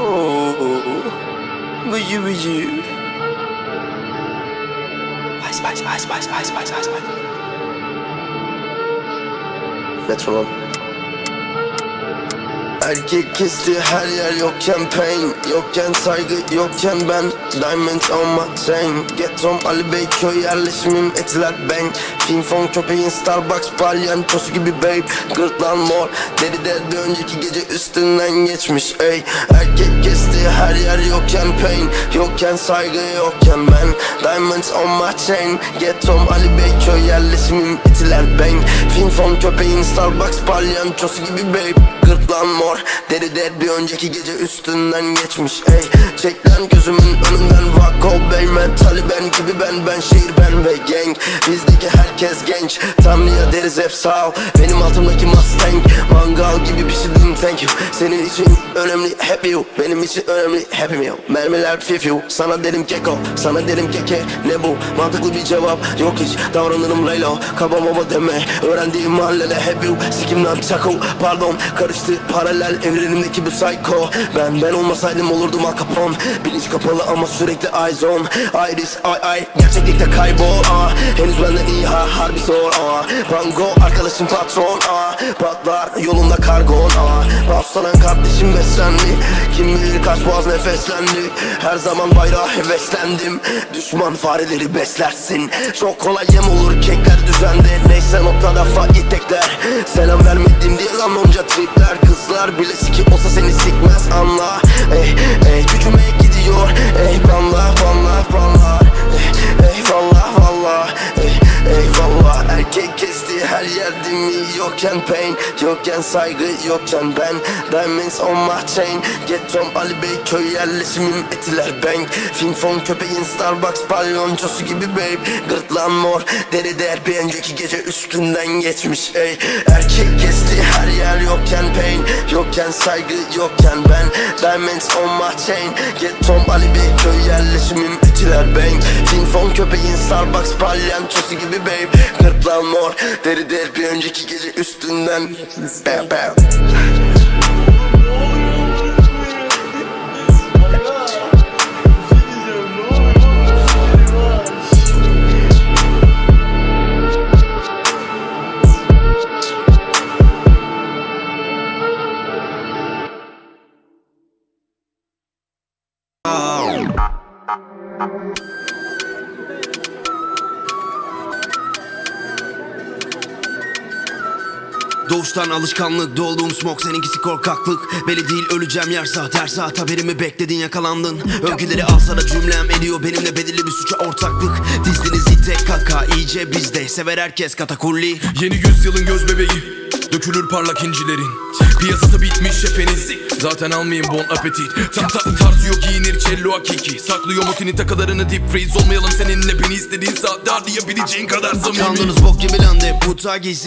Oh, bıcı spice, Bas spice, bas spice, bas spice. That's wrong. Erkek kesti her yer yokken pain. Yokken saygı yokken ben. Diamond on my chain Getrom Ali Bey köy yerleşimim etiler bang. Fin fon köpeğin Starbucks palyançosu gibi babe. Gırtlan mor deri de bir önceki gece üstünden geçmiş ey. Erkek kesti her yer yokken pain. Yokken saygı yokken ben. Diamond on my chain. Getrom Ali Bey köy yerleşimim etiler bang. Fin fon köpeğin Starbucks palyançosu gibi babe. Gırtlan mor Deri der bir önceki gece üstünden geçmiş ey. Çek lan gözümün önünden ol beymen Gibi ben ben şehir ben ve gang Bizdeki herkes genç. Tanrı'ya deriz hep sağ ol. Benim altımdaki Mustang. Mangal gibi pişirdim thank you. Senin için önemli happy you. Benim için önemli happy meal Mermiler fifiu Sana derim keko Sana derim keke. Ne bu? Mantıklı bir cevap Yok hiç. Davranırım Leylo Kaba baba deme. Öğrendiğim mahallede hep you. Sikimden çako Pardon karıştı. Paralel Evrenimdeki bu psycho. Ben ben olmasaydım olurdum Al Capone. Bilinç kapalı ama sürekli eyes on. Iris ay ay Gerçeklikte kaybol ah. Henüz benden iyi ha harbi zor ah. Bango arkadaşım patron ah. Patlar yolunda kargon ah. Paslanan kardeşim beslendi Kim bilir kaç boğaz nefeslendi Her zaman bayrağa heveslendim Düşman fareleri beslersin Çok kolay yem olur kekler düzende Neyse noktada fakir tekler Selam vermedim diye lan onca tripler Kızlar bile siki olsa seni sikmez anla her yerde mi yokken pain Yokken saygı yokken ben. Diamonds on my chain Get from Ali Bey köy yerleşimim etiler bang Fin fon köpeğin Starbucks palyoncosu gibi babe. Gırtlan mor deri der bir önceki gece üstünden geçmiş ey. Erkek kesti her yer yokken pain Yokken saygı yokken ben. Diamonds on my chain Get from Ali Bey köy yerleşimim etiler bang Fin fon köpeğin Starbucks palyançosu gibi babe. Gırtlan mor. Deri der bir önceki gece üstünden. Bam bam Doğuştan alışkanlık dolduğum smoke seninkisi korkaklık. Belli değil öleceğim yer saat her saat haberimi bekledin yakalandın. Övgüleri alsa da cümlem ediyor benimle belirli bir suça ortaklık. Dizdiniz ite kaka iyice bizde. Sever herkes katakulli. Yeni yüzyılın göz bebeği Dökülür parlak incilerin. Piyasası bitmiş şefeniz Zaten almayayım bon appetit. Ta ta tarzı yok giyinir cello hakiki. Saklıyor mutini takalarını deep freeze Olmayalım seninle. Beni istediğin saatte harcayabileceğin kadar samimi. Kandınız bok gibi lan de puta giysin